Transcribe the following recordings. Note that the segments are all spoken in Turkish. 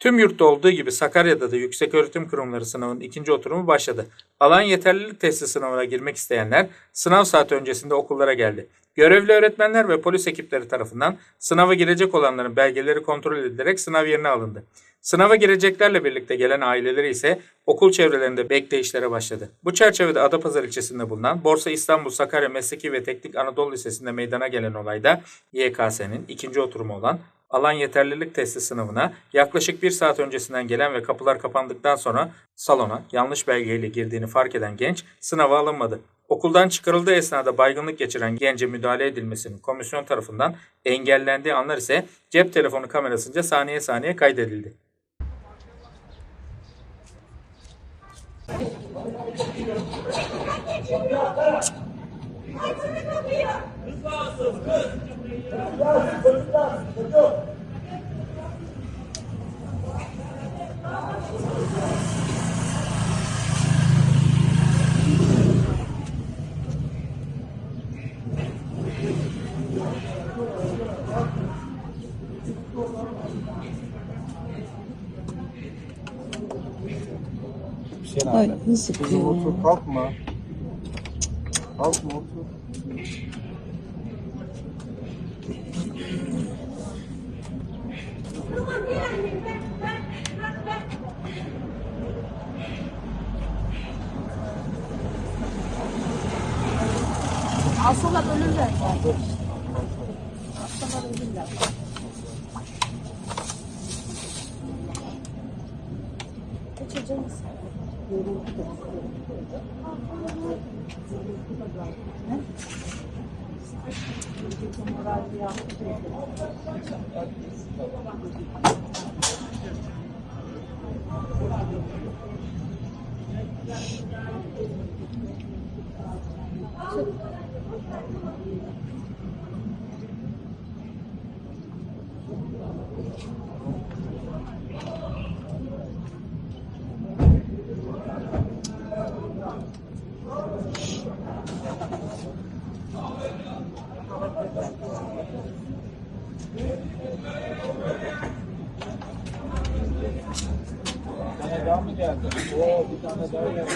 Tüm yurtta olduğu gibi Sakarya'da da yükseköğretim kurumları sınavının ikinci oturumu başladı. Alan yeterlilik testi sınavına girmek isteyenler sınav saati öncesinde okullara geldi. Görevli öğretmenler ve polis ekipleri tarafından sınava girecek olanların belgeleri kontrol edilerek sınav yerine alındı. Sınava gireceklerle birlikte gelen aileleri ise okul çevrelerinde bekleyişlere başladı. Bu çerçevede Adapazarı ilçesinde bulunan Borsa İstanbul Sakarya Mesleki ve Teknik Anadolu Lisesi'nde meydana gelen olayda YKS'nin ikinci oturumu olan alan yeterlilik testi sınavına yaklaşık bir saat öncesinden gelen ve kapılar kapandıktan sonra salona yanlış belgeyle girdiğini fark eden genç sınava alınmadı. Okuldan çıkarıldığı esnada baygınlık geçiren gence müdahale edilmesinin komisyon tarafından engellendiği anlar ise cep telefonu kamerasınca saniye saniye kaydedildi. Ay yazık Kızım otur kalkma. Kalkma otur. Alsalar ölürler. Alsalar ölürler. Kaçacağız. Bir tane daha mı geldi? Oo bir tane daha geldi.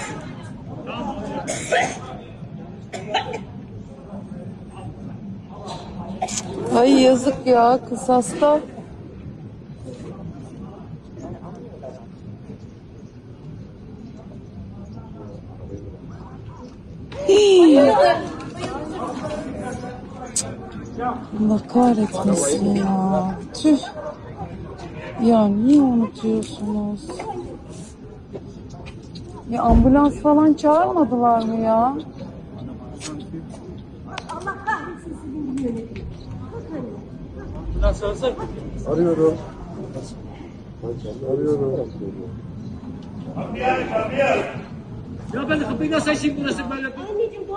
Ay yazık ya kız hasta. Hii. Allah kahretmesin ya. Tüh. Ya niye unutuyorsunuz? Ya ambulans falan çağırmadılar mı ya? Arıyorum. Arıyorum. Ya ben kapıyı nasıl açayım burası böyle?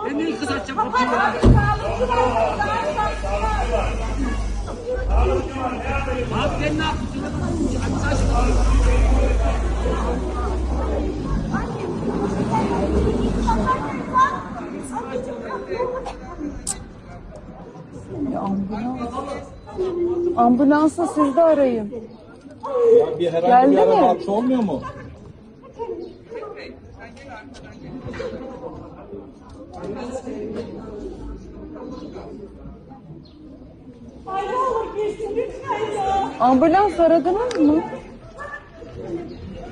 Ben neyi kızartacağım kapıyı ya? Abi sen Ya ambulans. Ambulansa siz de arayın. Ya bir herhangi bir Geldi araba mi? atış olmuyor mu? Ambulans aradınız mı?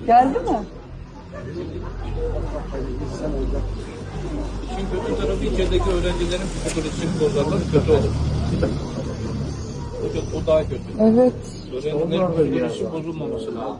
Geldi mi? İşin kötü tarafı içerideki öğrencilerin psikolojisini bozarlar kötü olur. O, kötü, o daha kötü. Evet. Öğrencilerin psikolojisi bozulmaması lazım.